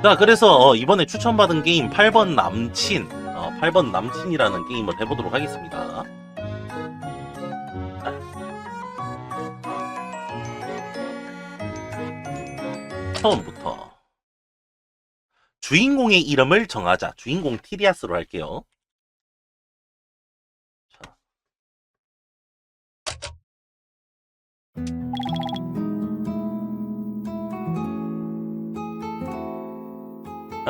자, 그래서 어, 이번에 추천받은 게임 8번 남친, 어, 8번 남친이라는 게임을 해보도록 하겠습니다. 처음부터 주인공의 이름을 정하자. 주인공 티리아스로 할게요.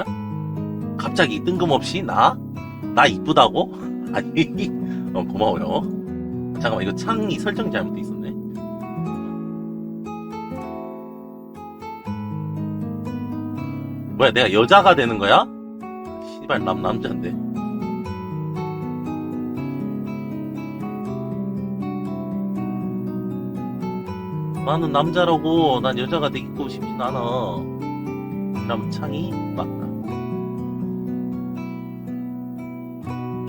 어? 갑자기 뜬금없이 나? 나 이쁘다고? 아니, 어, 고마워요. 잠깐만, 이거 창이 설정 잘못돼 있었네. 뭐야, 내가 여자가 되는 거야? 씨발, 남, 남자인데. 나는 남자라고, 난 여자가 되고 싶진 않아. 그럼 창이 맞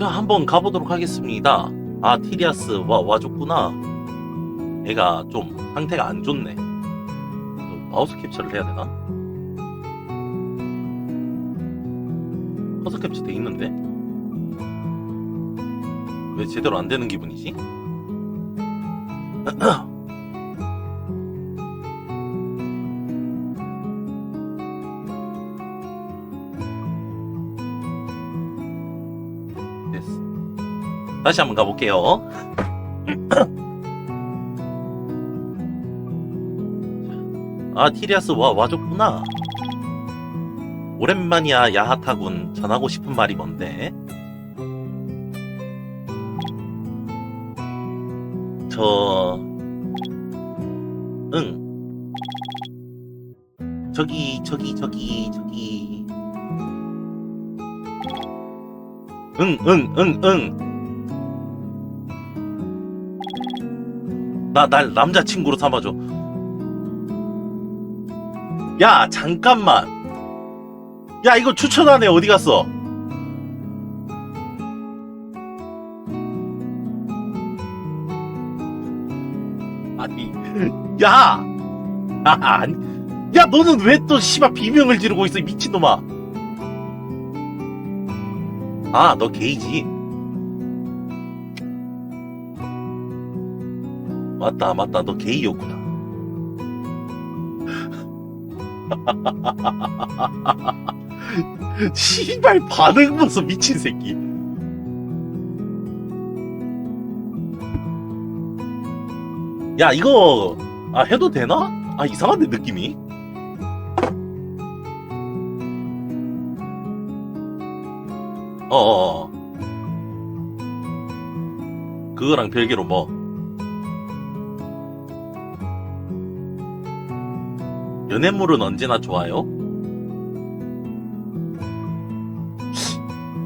다. 자, 한번 가보도록 하겠습니다. 아, 티리아스, 와, 와줬구나. 애가 좀 상태가 안 좋네. 마우스 캡처를 해야 되나? 퍼스 캡처 돼 있는데? 왜 제대로 안 되는 기분이지? 다시 한번 가볼게요. 아, 티리아스 와, 와줬구나. 오랜만이야, 야하타군. 전하고 싶은 말이 뭔데? 저, 응. 저기, 저기, 저기, 저기. 응, 응, 응, 응. 나, 날 남자친구로 삼아줘. 야, 잠깐만. 야, 이거 추천하네. 어디 갔어? 아니, 야! 아, 아니. 야, 너는 왜 또 씨발 비명을 지르고 있어, 이 미친놈아. 아, 너 게이지. 맞다, 맞다. 너 게이였구나. 씨발 반응 보소 미친 새끼. 야 이거 아 해도 되나? 아 이상한데 느낌이. 어어. 그거랑 별개로 뭐. 연애물은 언제나 좋아요?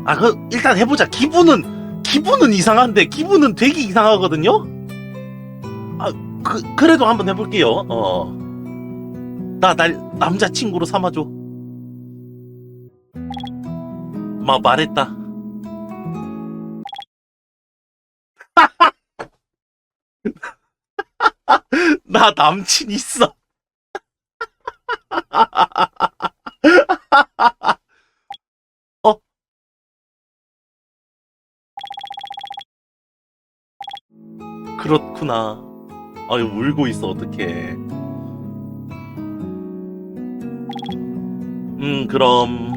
아, 그, 일단 해보자. 기분은, 기분은 이상한데, 기분은 되게 이상하거든요? 아, 그, 그래도 한번 해볼게요. 어. 나, 날, 남자친구로 삼아줘. 마, 말했다. 나 남친 있어. 그렇구나. 아유, 울고 있어, 어떡해. 음, 그럼.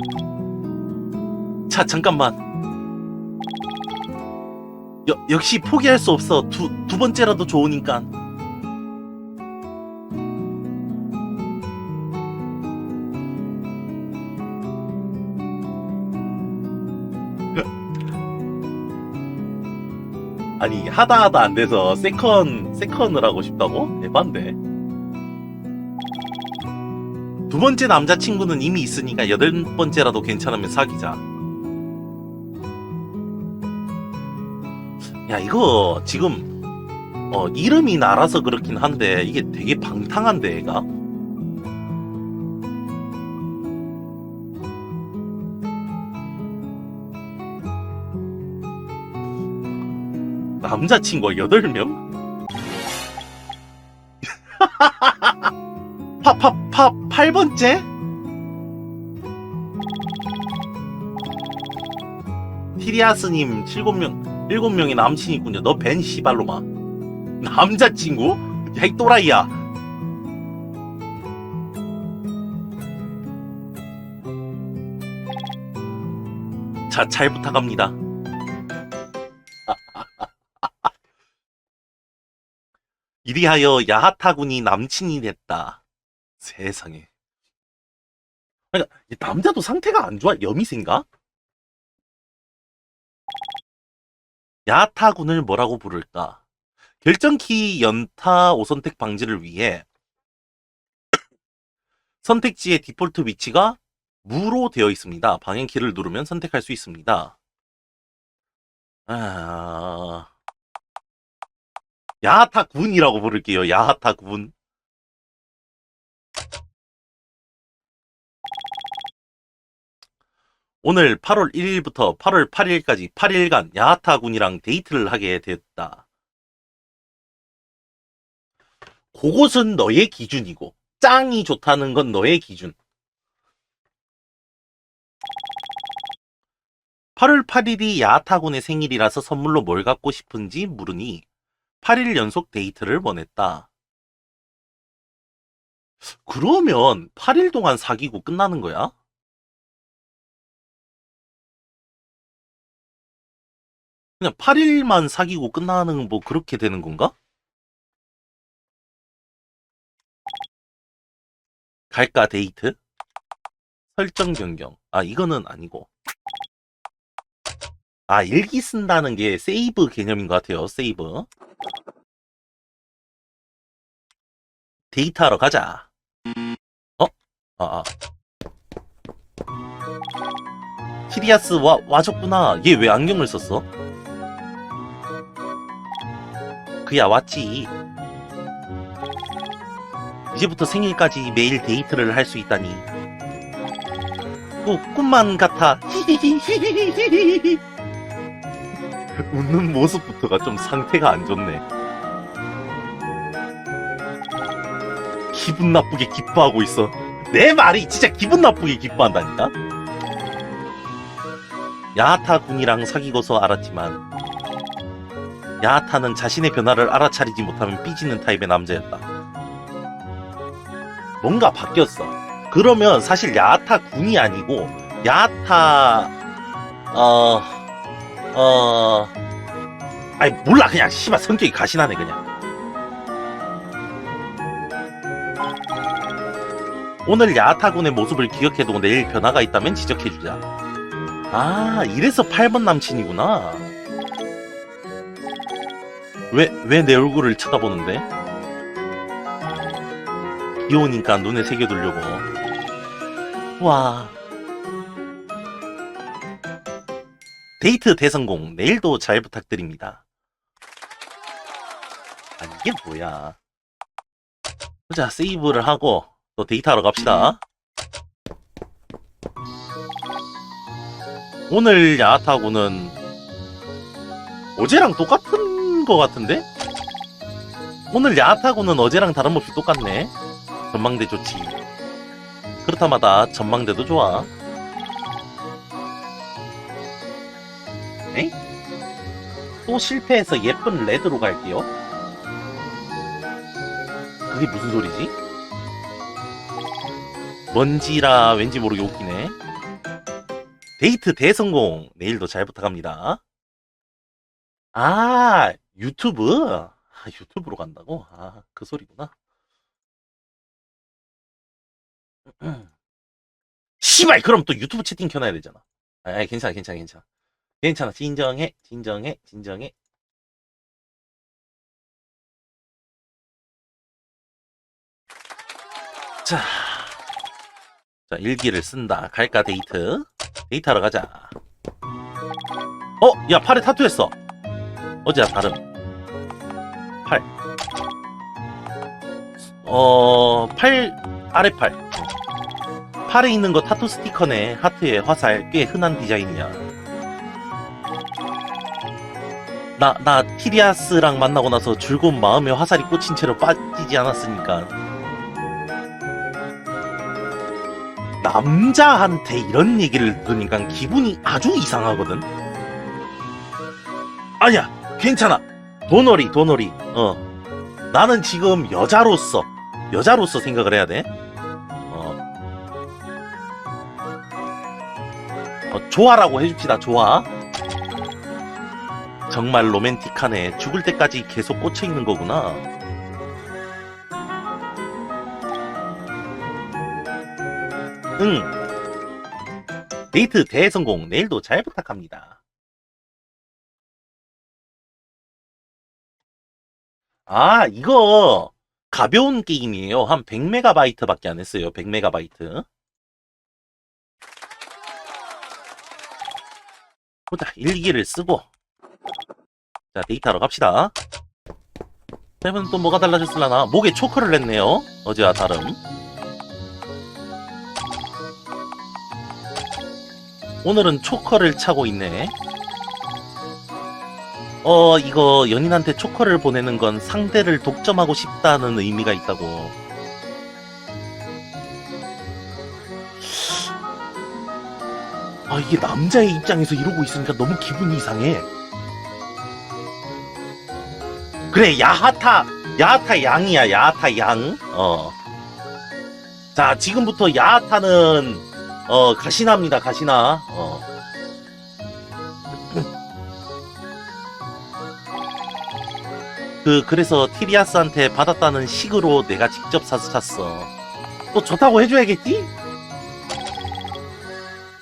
자, 잠깐만. 여, 역시 포기할 수 없어. 두, 두 번째라도 좋으니까. 아니 하다 하다 안 돼서 세컨 세컨을 하고 싶다고? 대반데. 두 번째 남자친구는 이미 있으니까 여덟 번째라도 괜찮으면 사귀자. 야 이거 지금 어 이름이 나라서 그렇긴 한데 이게 되게 방탕한데 얘가. 남자친구가 8명? 팝팝팝 8번째? 티리아스님 7명 7명이 남친이 있군요 너 벤 시발로마 남자친구? 야이 또라이야 자 잘 부탁합니다 이리하여 야하타군이 남친이 됐다. 세상에. 그러니까 이 남자도 상태가 안 좋아? 여미새인가? 야타군을 뭐라고 부를까? 결정키 연타 5선택 방지를 위해 선택지의 디폴트 위치가 무로 되어 있습니다. 방향키를 누르면 선택할 수 있습니다. 아... 야타군이라고 부를게요. 야타군. 오늘 8월 1일부터 8월 8일까지 8일간 야하타 군이랑 데이트를 하게 됐다. 그것은 너의 기준이고 짱이 좋다는 건 너의 기준. 8월 8일이 야하타군의 생일이라서 선물로 뭘 갖고 싶은지 물으니 8일 연속 데이트를 원했다. 그러면 8일 동안 사귀고 끝나는 거야? 그냥 8일만 사귀고 끝나는 뭐 그렇게 되는 건가? 갈까 데이트? 설정 변경. 아, 이거는 아니고. 아, 일기 쓴다는 게 세이브 개념인 것 같아요. 세이브. 데이트하러 가자. 어? 아, 아. 시리아스 와, 와줬구나. 얘 왜 안경을 썼어? 그야 왔지. 이제부터 생일까지 매일 데이트를 할 수 있다니. 꼭 꿈만 같아. 웃는 모습부터가 좀 상태가 안 좋네. 기분 나쁘게 기뻐하고 있어. 내 말이 진짜 기분 나쁘게 기뻐한다니까? 야타 군이랑 사귀고서 알았지만 야타는 자신의 변화를 알아차리지 못하면 삐지는 타입의 남자였다. 뭔가 바뀌었어. 그러면 사실 야타 군이 아니고 야타 어... 어... 아니 몰라 그냥 씨발 성격이 가신하네 그냥. 오늘 야타군의 모습을 기억해도 내일 변화가 있다면 지적해주자. 아, 이래서 8번 남친이구나. 왜, 왜 내 얼굴을 쳐다보는데? 귀여우니까 눈에 새겨두려고. 와. 데이트 대성공. 내일도 잘 부탁드립니다. 아, 이게 뭐야. 자, 세이브를 하고 또 데이트하러 갑시다. 오늘 야타고는 어제랑 똑같은 거 같은데? 오늘 야타고는 어제랑 다름없이 똑같네. 전망대 좋지. 그렇다마다 전망대도 좋아. 또 실패해서 예쁜 레드로 갈게요. 그게 무슨 소리지? 뭔지라 왠지 모르게 웃기네. 데이트 대성공. 내일도 잘 부탁합니다. 아, 유튜브? 아, 유튜브로 간다고? 아, 그 소리구나. 씨발, 그럼 또 유튜브 채팅 켜놔야 되잖아. 아, 괜찮아, 괜찮아, 괜찮아. 괜찮아. 진정해, 진정해, 진정해. 자. 자, 일기를 쓴다. 갈까, 데이트? 데이트하러 가자. 어? 야, 팔에 타투 했어. 어제야, 다름. 팔. 어, 팔, 아래 팔. 팔에 있는 거 타투 스티커네. 하트에 화살. 꽤 흔한 디자인이야. 나, 나 티리아스랑 만나고 나서 즐거운 마음에 화살이 꽂힌 채로 빠지지 않았으니까. 남자한테 이런 얘기를 들으니까 기분이 아주 이상하거든. 아니야, 괜찮아. 도놀이, 도놀이. 어. 나는 지금 여자로서, 여자로서 생각을 해야 돼. 어. 어, 좋아라고 해줍시다, 좋아. 정말 로맨틱하네. 죽을 때까지 계속 꽂혀 있는 거구나. 응. 데이트 대성공. 내일도 잘 부탁합니다. 아, 이거 가벼운 게임이에요. 한 100메가바이트밖에 안 했어요. 100메가바이트. 보자, 일기를 쓰고. 자, 데이트하러 갑시다. 세븐 또 뭐가 달라졌을라나? 목에 초커를 냈네요. 어제와 다름. 오늘은 초커를 차고 있네. 어, 이거 연인한테 초커를 보내는 건 상대를 독점하고 싶다는 의미가 있다고. 아, 이게 남자의 입장에서 이러고 있으니까 너무 기분이 이상해. 그래, 야하타, 야하타 양이야, 야하타 양. 어. 자, 지금부터 야하타는, 어, 가시나입니다, 가시나. 어. 그 그래서 티리아스한테 받았다는 식으로 내가 직접 사서 찼어. 또 좋다고 해줘야겠지?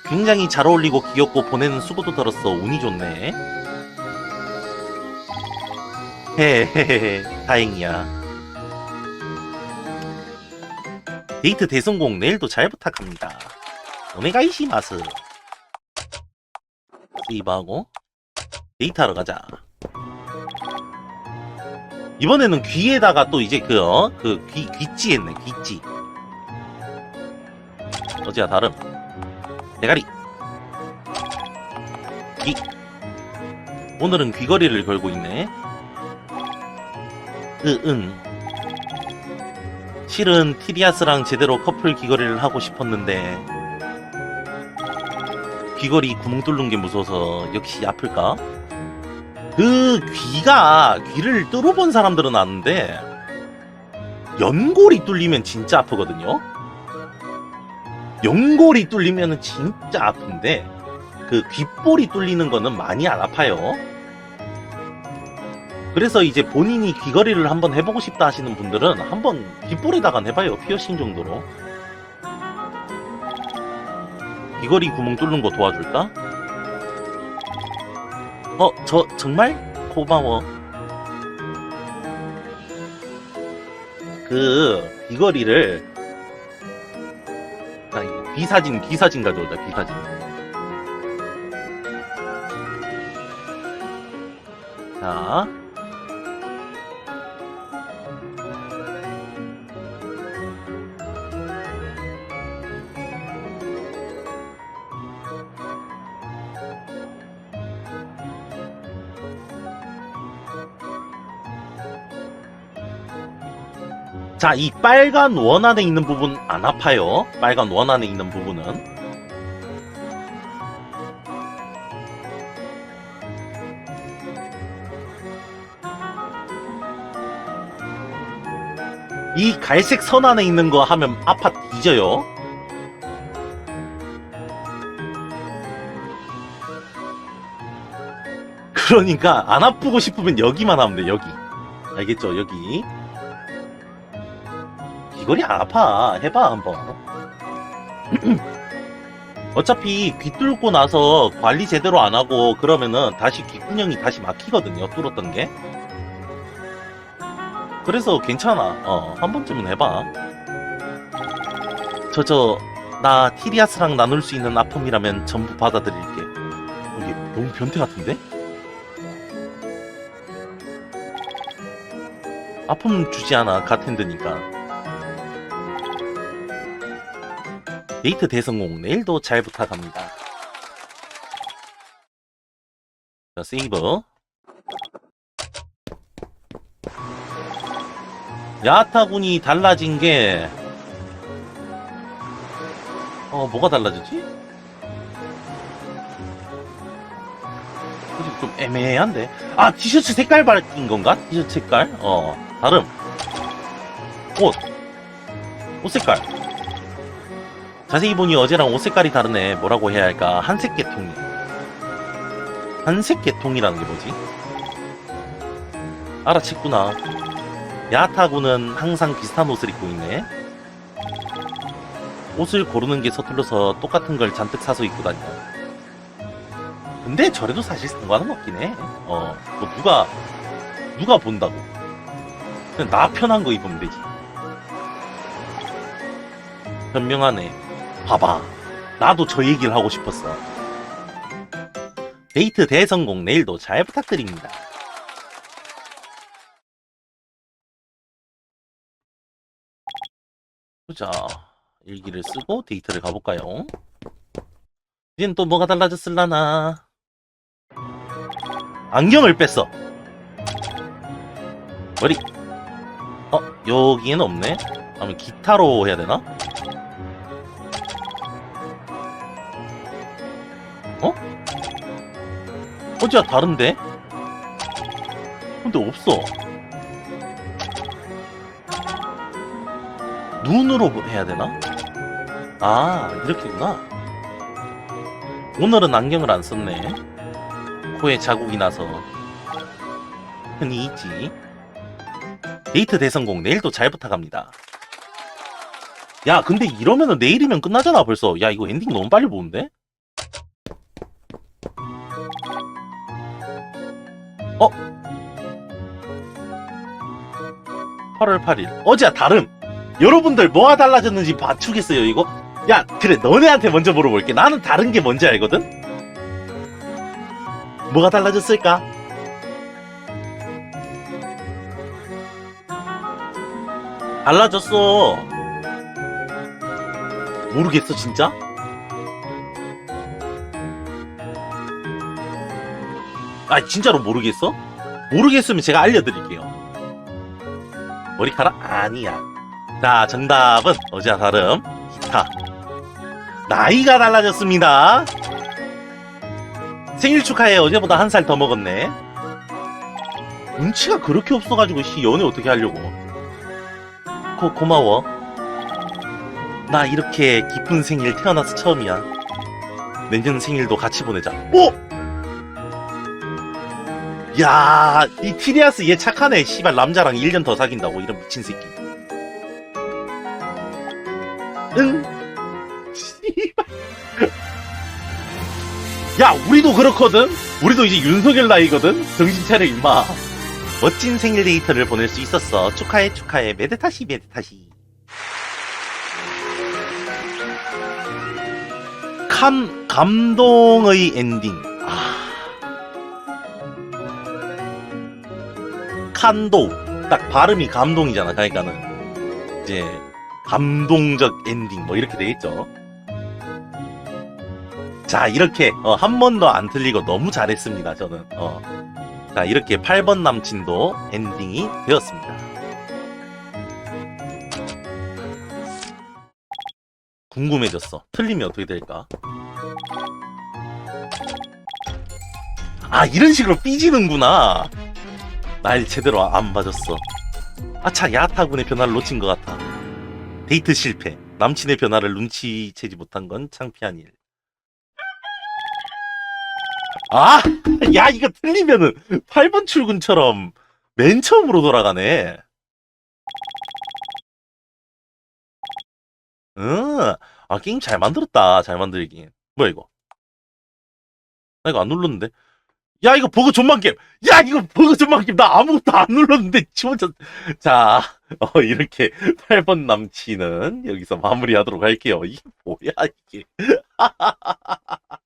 굉장히 잘 어울리고 귀엽고 보내는 수고도 들었어. 운이 좋네. 헤헤헤 다행이야. 데이트 대성공 내일도 잘 부탁합니다. 오메가이시 마스. 세이브하고 데이트하러 가자. 이번에는 귀에다가 또 이제 그, 어? 그 귀, 귀찌 했네, 귀찌. 어제와 다름. 대가리. 귀. 오늘은 귀걸이를 걸고 있네. 으, 응. 실은 티리아스랑 제대로 커플 귀걸이를 하고 싶었는데, 귀걸이 구멍 뚫는 게 무서워서 역시 아플까? 그 귀가 귀를 뚫어본 사람들은 아는데 연골이 뚫리면 진짜 아프거든요. 연골이 뚫리면 진짜 아픈데 그 귓볼이 뚫리는 거는 많이 안 아파요. 그래서 이제 본인이 귀걸이를 한번 해보고 싶다 하시는 분들은 한번 귓볼에다가 해봐요. 피어싱 정도로. 귀걸이 구멍 뚫는 거 도와줄까? 어, 저 정말 고마워. 그 귀걸이를 아, 귀사진 귀사진 가져오자 귀사진. 자. 자, 이 빨간 원 안에 있는 부분 안 아파요. 빨간 원 안에 있는 부분은. 이 갈색 선 안에 있는 거 하면 아파 뒤져요. 그러니까 안 아프고 싶으면 여기만 하면 돼, 여기. 알겠죠? 여기. 귀걸이 안 아파. 해봐, 한번. 어차피 귀 뚫고 나서 관리 제대로 안 하고 그러면은 다시 귓구녕이 다시 막히거든요. 뚫었던 게. 그래서 괜찮아. 어, 한 번쯤은 해봐. 저, 저, 나 티리아스랑 나눌 수 있는 아픔이라면 전부 받아들일게. 이게 너무 변태 같은데? 아픔 주지 않아. 가텐드니까. 데이트 대성공 내일도 잘 부탁합니다. 자, 세이버. 야타군이 달라진 게, 어, 뭐가 달라졌지? 좀 애매한데. 아, 티셔츠 색깔 바뀐 건가? 티셔츠 색깔? 어, 다름. 옷. 옷 색깔. 자세히 보니 어제랑 옷 색깔이 다르네. 뭐라고 해야 할까? 한색 계통이. 한색 계통이라는 게 뭐지? 알아챘구나. 야타구는 항상 비슷한 옷을 입고 있네. 옷을 고르는 게 서툴러서 똑같은 걸 잔뜩 사서 입고 다녀. 근데 저래도 사실 상관은 없긴 해. 어, 뭐 누가, 누가 본다고. 그냥 나 편한 거 입으면 되지. 현명하네. 봐봐. 나도 저 얘기를 하고 싶었어. 데이트 대성공 내일도 잘 부탁드립니다. 보자. 일기를 쓰고 데이트를 가볼까요? 이젠 또 뭐가 달라졌을라나? 안경을 뺐어. 머리. 어, 여기에는 없네? 그러면 기타로 해야 되나? 어제야 다른데? 근데 없어. 눈으로 해야 되나? 아, 이렇게구나. 오늘은 안경을 안 썼네. 코에 자국이 나서. 흔히 있지. 데이트 대성공 내일도 잘 부탁합니다. 야, 근데 이러면은 내일이면 끝나잖아, 벌써. 야, 이거 엔딩 너무 빨리 보는데? 어? 8월 8일. 어제야, 다름. 여러분들 뭐가 달라졌는지 맞추겠어요, 이거? 야, 그래, 너네한테 먼저 물어볼게. 나는 다른 게 뭔지 알거든? 뭐가 달라졌을까? 달라졌어. 모르겠어, 진짜? 아, 진짜로 모르겠어? 모르겠으면 제가 알려드릴게요. 머리카락? 아니야. 자, 정답은 어제와 다름 기타. 나이가 달라졌습니다. 생일 축하해. 어제보다 한 살 더 먹었네. 눈치가 그렇게 없어가지고 씨 연애 어떻게 하려고? 고 고마워. 나 이렇게 기쁜 생일 태어나서 처음이야. 내년 생일도 같이 보내자. 오! 야, 이 티리아스 얘 착하네. 씨발 남자랑 1년 더 사귄다고 이런 미친 새끼. 응. 씨발. 야, 우리도 그렇거든. 우리도 이제 윤석열 나이거든. 정신 차려 임마. 멋진 생일 데이트를 보낼 수 있었어. 축하해, 축하해. 메데타시, 메데타시. 감, 감동의 엔딩. 칸도. 딱 발음이 감동이잖아. 그러니까는. 이제, 감동적 엔딩. 뭐 이렇게 되겠죠. 자, 이렇게, 어, 한 번도 안 틀리고 너무 잘했습니다. 저는. 어. 자, 이렇게 8번 남친도 엔딩이 되었습니다. 궁금해졌어. 틀리면 어떻게 될까? 아, 이런 식으로 삐지는구나. 날 제대로 안 봐줬어. 아차, 야타군의 변화를 놓친 것 같아. 데이트 실패. 남친의 변화를 눈치채지 못한 건 창피한 일. 아! 야, 이거 틀리면은 8번 출근처럼 맨 처음으로 돌아가네. 응. 아, 게임 잘 만들었다. 잘 만들긴. 뭐야, 이거? 나 이거 안 눌렀는데? 야, 이거 버그 존만 게임! 야, 이거 버그 존만 게임! 나 아무것도 안 눌렀는데, 지 혼자. 자, 어, 이렇게 8번 남친은 여기서 마무리하도록 할게요. 이게 뭐야, 이게.